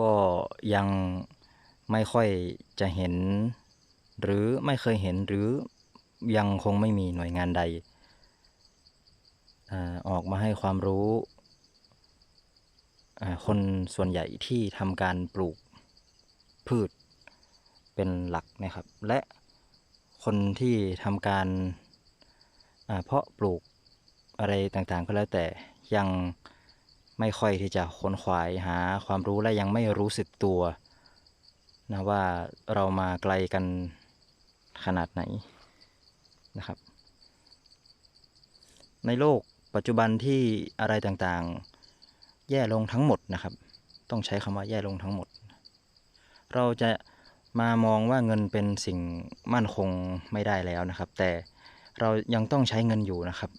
ก็ยังไม่ค่อยจะเห็น หรือไม่เคยเห็นหรือยังคงไม่มีหน่วยงานใด ออกมาให้ความรู้คนส่วนใหญ่ที่ทำการปลูกพืชเป็นหลักนะครับ และคนที่ทำการเพาะปลูกอะไรต่างๆก็แล้วแต่ยัง ไม่ค่อยที่จะค้นขวายหาความรู้และยังไม่รู้สึกตัวนะว่าเรามาไกลกันขนาดไหนนะครับ ในโลกปัจจุบันที่อะไรต่างๆ แย่ลงทั้งหมดนะครับ ต้องใช้คำว่าแย่ลงทั้งหมด เราจะมามองว่าเงินเป็นสิ่งมั่นคงไม่ได้แล้วนะครับ แต่เรายังต้องใช้เงินอยู่นะครับ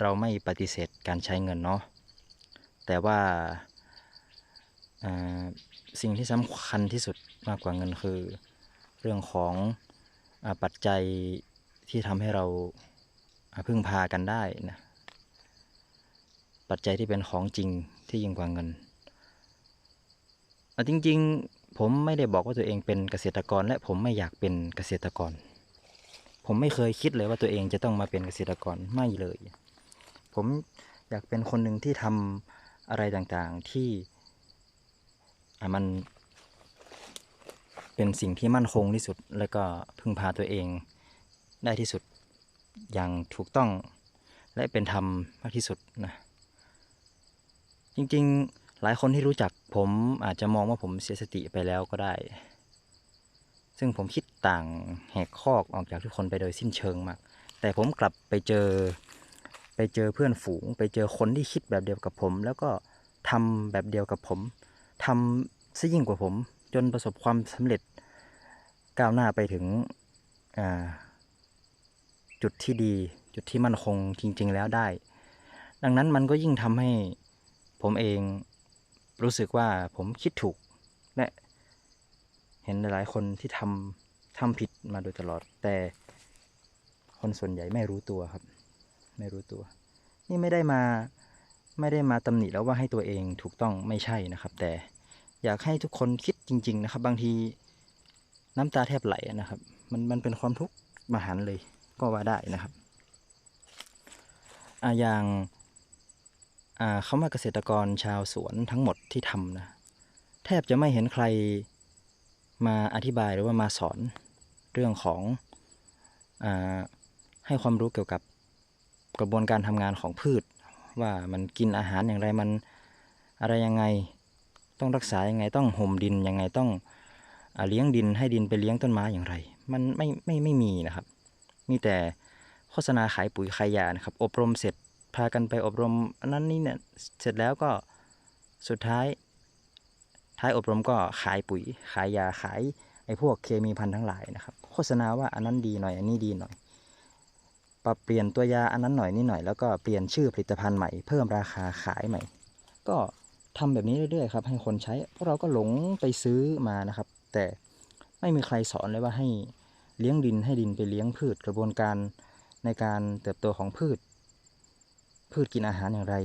เราไม่ปฏิเสธการใช้เงินเนาะ แต่ว่าสิ่งที่สำคัญที่สุดมากกว่าเงินคือ เรื่องของอปัจจัยที่ทำให้เราพึ่งพากันได้นะปัจจัยที่เป็นของจริงที่ยิ่งกว่าเงินจริงๆ ผมไม่ได้บอกว่าตัวเองเป็นเกษตรกร และผมไม่อยากเป็นเกษตรกร ผมไม่เคยคิดเลยว่าตัวเองจะต้องมาเป็นเกษตรกรไม่เลย ผมอยากเป็นคนหนึ่งที่ทำ อะไรต่างๆที่มันเป็นสิ่งที่มั่นคงที่สุด แล้วก็พึ่งพาตัวเองได้ที่สุดอย่างถูกต้องและเป็นธรรมมากที่สุดนะจริงๆหลายคนที่รู้จักผมอาจจะมองว่าผมเสียสติไปแล้วก็ได้ ซึ่งผมคิดต่างแหกคอกออกจากทุกคนไปโดยสิ้นเชิงมาก แต่ผมกลับไปเจอ ไปเจอเพื่อนฝูง ไปเจอคนที่คิดแบบเดียวกับผม แล้วก็ทำแบบเดียวกับผมทำซะยิ่งกว่าผม จนประสบความสำเร็จก้าวหน้าไปถึงจุดที่ดี จุดที่มั่นคงจริง ๆ แล้วได้ ดังนั้นมันก็ยิ่งทำให้ผมเองรู้สึกว่าผมคิดถูกและเห็นหลายๆคนที่ทำทำผิดมาโดยตลอด แต่คนส่วนใหญ่ไม่รู้ตัวครับ ไม่รู้ตัว นี่ไม่ได้มาไม่ได้มาตำหนิแล้วว่าให้ตัวเองถูกต้องไม่ใช่นะครับ แต่อยากให้ทุกคนคิดจริง ๆ นะครับ บางทีน้ำตาแทบไหลนะครับ มันมันเป็นความทุกข์มหันเลยก็ว่าได้นะครับอ่าอย่างอ่าคำว่าเกษตรกรชาวสวนทั้งหมดที่ทำนะแทบจะไม่เห็นใครมาอธิบายหรือว่ามาสอนเรื่องของอให้ความรู้เกี่ยวกับ กระบวนการทำงานของพืช ว่ามันกินอาหารอย่างไรมันอะไรยังไง ต้องรักษายังไงต้องห่มดินยังไงต้องเลี้ยงดินให้ดินไปเลี้ยงต้นไม้อย่างไร มันไม่ไม่ไม่มีนะครับ มีแต่โฆษณาขายปุ๋ยขายยานะครับ อบรมเสร็จพากันไปอบรมอันนั้นนี่เนี่ยเสร็จแล้วก็สุดท้าย ท้ายอบรมก็ขายปุ๋ยขายยาขายไอ้พวกเคมีพันธุ์ทั้งหลายนะครับ โฆษณาว่าอันนั้นดีหน่อยอันนี้ดีหน่อย ปรับเปลี่ยนตัวยาอันนั้นหน่อยนี่หน่อยแล้วก็เปลี่ยนชื่อผลิตภัณฑ์ใหม่เพิ่มราคาขายใหม่ ก็ทำแบบนี้เรื่อยๆครับให้คนใช้พวกเราก็หลงไปซื้อมานะครับ แต่ไม่มีใครสอนเลยว่าให้เลี้ยงดินให้ดินไปเลี้ยงพืชกระบวนการในการเติบโตของพืช พืชกินอาหารอย่างไร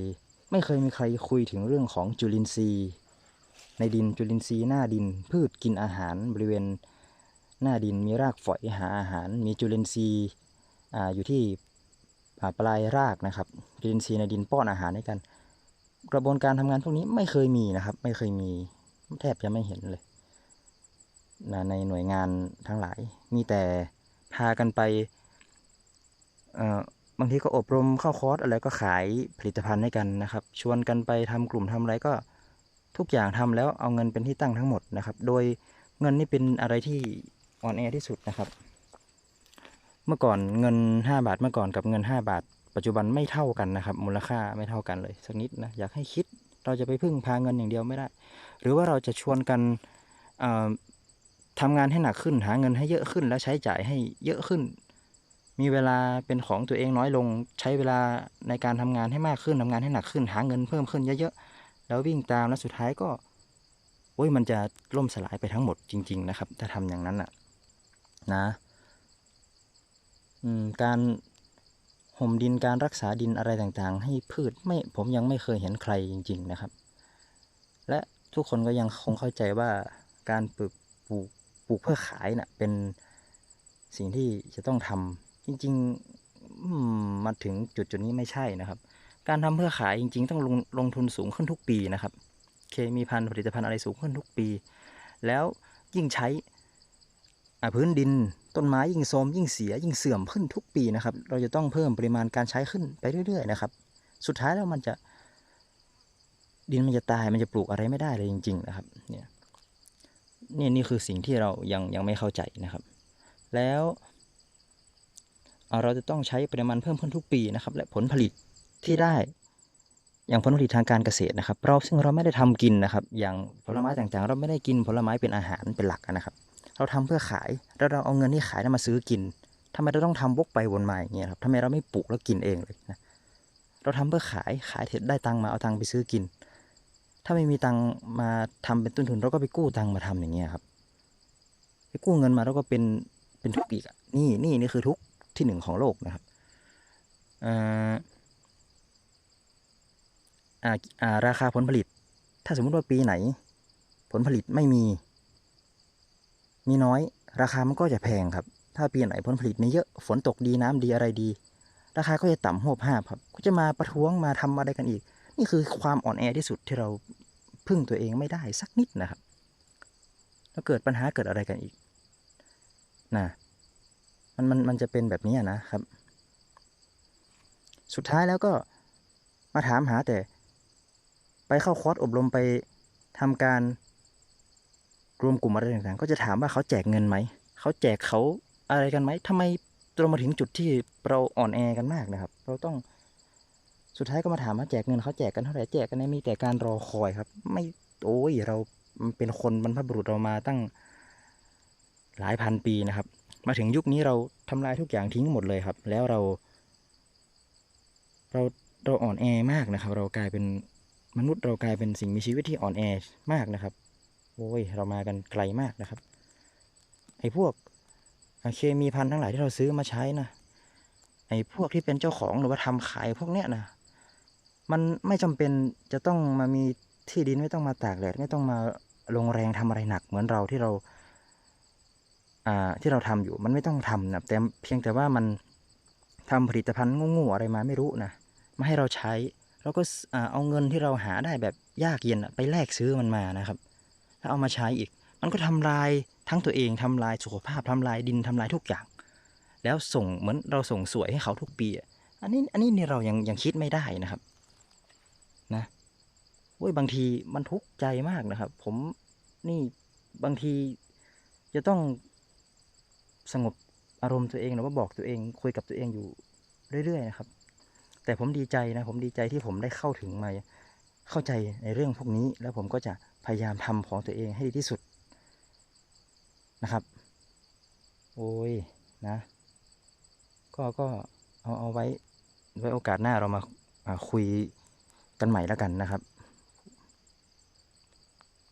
ไม่เคยมีใครคุยถึงเรื่องของจุลินทรีย์ ในดินจุลินทรีย์หน้าดิน พืชกินอาหารบริเวณหน้าดินมีรากฝอยหาอาหาร มีจุลินทรีย์ ออยู่ที่อ่าปลายรากนะครับจุลินทรีย์ในดินป้อนอาหารให้กัน กระบวนการทำงานพวกนี้ไม่เคยมีนะครับ ไม่เคยมีแทบจะไม่เห็นเลยนะในหน่วยงานทั้งหลาย มีแต่พากันไปบางทีก็อบรมเข้าคอร์สอะไรก็ขายผลิตภัณฑ์ให้กันนะครับ ชวนกันไปทำกลุ่มทำอะไรก็ทุกอย่างทำแล้วเอาเงินเป็นที่ตั้งทั้งหมดนะครับ โดยเงินนี่เป็นอะไรที่อ่อนแอที่สุดนะครับ เมื่อก่อนเงิน 5 บาทเมื่อก่อนกับเงิน 5 บาท ปัจจุบันไม่เท่ากันนะครับ มูลค่าไม่เท่ากันเลยสักนิดนะอยากให้คิดเราจะไปพึ่งพาเงินอย่างเดียวไม่ได้ หรือว่าเราจะชวนกันเอ่อทำงานให้หนักขึ้นหาเงินให้เยอะขึ้น แล้วใช้จ่ายให้เยอะขึ้น มีเวลาเป็นของตัวเองน้อยลง ใช้เวลาในการทำงานให้มากขึ้นทำงานให้หนักขึ้น หาเงินเพิ่มขึ้นเยอะๆแล้ววิ่งตามแล้วสุดท้ายก็โอ้ยมันจะล่มสลายไปทั้งหมดจริง ๆ นะครับ ถ้าทำอย่างนั้นอะ นะ การห่มดินการรักษาดินอะไรต่างๆ ให้พืชไม่ผมยังไม่เคยเห็นใครจริง ๆนะครับ และทุกคนก็ยังคงเข้าใจว่าการปลูกปลูกปลูกเพื่อขายน่ะเป็นสิ่งที่จะต้องทำจริงๆมาถึงจุดจุดนี้ไม่ใช่นะครับ การทำเพื่อขายจริง ๆ ต้องลงลงทุนสูงขึ้นทุกปีนะครับ เคมีพันธุ์ผลิตภัณฑ์อะไรสูงขึ้นทุกปี แล้วยิ่งใช้ พื้นดินต้นไม้ยิ่งโทรมยิ่งเสียยิ่งเสื่อมขึ้นทุกปีนะครับ เราจะต้องเพิ่มปริมาณการใช้ขึ้นไปเรื่อย ๆ นะครับ สุดท้ายแล้วมันจะดินมันจะตายมันจะปลูกอะไรไม่ได้เลยจริง ๆ นะครับ เนี่ยนี่นี่คือสิ่งที่เรายังยังไม่เข้าใจนะครับ แล้วเเราจะต้องใช้ปริมาณเพิ่มขึ้นทุกปีนะครับ และผลผลิตที่ได้อย่างผลผลิตทางการเกษตรนะครับเราซึ่งเราไม่ได้ทำกินนะครับ อย่างผลไม้ต่างๆ เราไม่ได้กินผลไม้เป็นอาหารเป็นหลักนะครับ เราทำเพื่อขายแล้วเราเอาเงินที่ขายนั้นมาซื้อกินทำไมเราต้องทำวกไปวนมาอย่างเงี้ยครับทำไมเราไม่ปลูกแล้วกินเองเลยนะเราทำเพื่อขายขายเสร็จได้ตังมาเอาตังไปซื้อกิน ถ้าไม่มีตังมาทำเป็นต้นทุนเราก็ไปกู้ตังมาทำอย่างเงี้ยครับไปกู้เงินมาแล้วก็เป็นเป็นทุกข์อีกอะนี่นี่นี่คือทุกข์ที่หนึ่งของโลกนะครับอ่าอ่าราคาผลผลิต ถ้าสมมุติว่าปีไหน ผลผลิตไม่มี มีน้อย ราคามันก็จะแพงครับ ถ้าปีไหนผลผลิตมีเยอะฝนตกดีน้ำดีอะไรดี ราคาก็จะต่ำหวบห้าครับ ก็จะมาประท้วงมาทำอะไรกันอีก นี่คือความอ่อนแอที่สุดที่เราพึ่งตัวเองไม่ได้สักนิดนะครับ แล้วเกิดปัญหาเกิดอะไรกันอีกนะมันมันมันจะเป็นแบบนี้นะครับ สุดท้ายแล้วก็มาถามหาแต่ ไปเข้าคอร์สอบรมไปทำการ รวมกลุ่มอะไรต่างๆ ก็จะถามว่าเขาแจกเงินไหม เขาแจกเขาอะไรกันไหมทำไมเรามาถึงจุดที่เราอ่อนแอกันมากนะครับ เราต้องสุดท้ายก็มาถามว่าแจกเงินเขาแจกกันเท่าไหร่แจกกันเนี่ยมีแต่การรอคอยครับ ไม่โอ้ยเราเป็นคนบรรพบุรุษเรามาตั้งหลายพันปีนะครับ มาถึงยุคนี้เราทำลายทุกอย่างทิ้งหมดเลยครับ แล้วเรา เราเราอ่อนแอมากนะครับ เรากลายเป็นมนุษย์เรากลายเป็นสิ่งมีชีวิตที่อ่อนแอมากนะครับ โอ้ยเรามากันไกลมากนะครับ ไอ้พวกเคมีพันธุ์ทั้งหลายที่เราซื้อมาใช้นะไอ้พวกที่เป็นเจ้าของหรือว่าทำขายพวกเนี้ยนะมันไม่จำเป็นจะต้องมามีที่ดินไม่ต้องมาตากแดดไม่ต้องมาลงแรงทำอะไรหนัก เหมือนเราที่เราอ่าที่เราทำอยู่มันไม่ต้องทำนะแต่เพียงแต่ว่ามันทำผลิตภัณฑ์งูๆอะไรมาไม่รู้นะมาให้เราใช้เราก็เอาเงินที่เราหาได้แบบยากเย็นไปแลกซื้อมันมานะครับ แล้วเอามาใช้อีก มันก็ทำลายทั้งตัวเองทำลายสุขภาพทำลายดินทำลายทุกอย่าง แล้วส่งเหมือนเราส่งสวยให้เขาทุกปีอะอันนี้อันนี้เนี่ยเรายังยังคิดไม่ได้นะครับ นะโอ้ยบางทีมันทุกข์ใจมากนะครับ ผมนี่บางทีจะต้องสงบอารมณ์ตัวเองหรือว่าบอกตัวเองคุยกับตัวเองอยู่เรื่อยๆนะครับ แต่ผมดีใจนะ ผมดีใจที่ผมได้เข้าถึงมา เข้าใจในเรื่องพวกนี้ แล้วผมก็จะพยายามทำของตัวเองให้ดีที่สุดนะครับ โอ้ยนะ ก็ก็เอาเอาไว้ไว้โอกาสหน้าเรามาาคุยกันใหม่แล้วกันนะครับ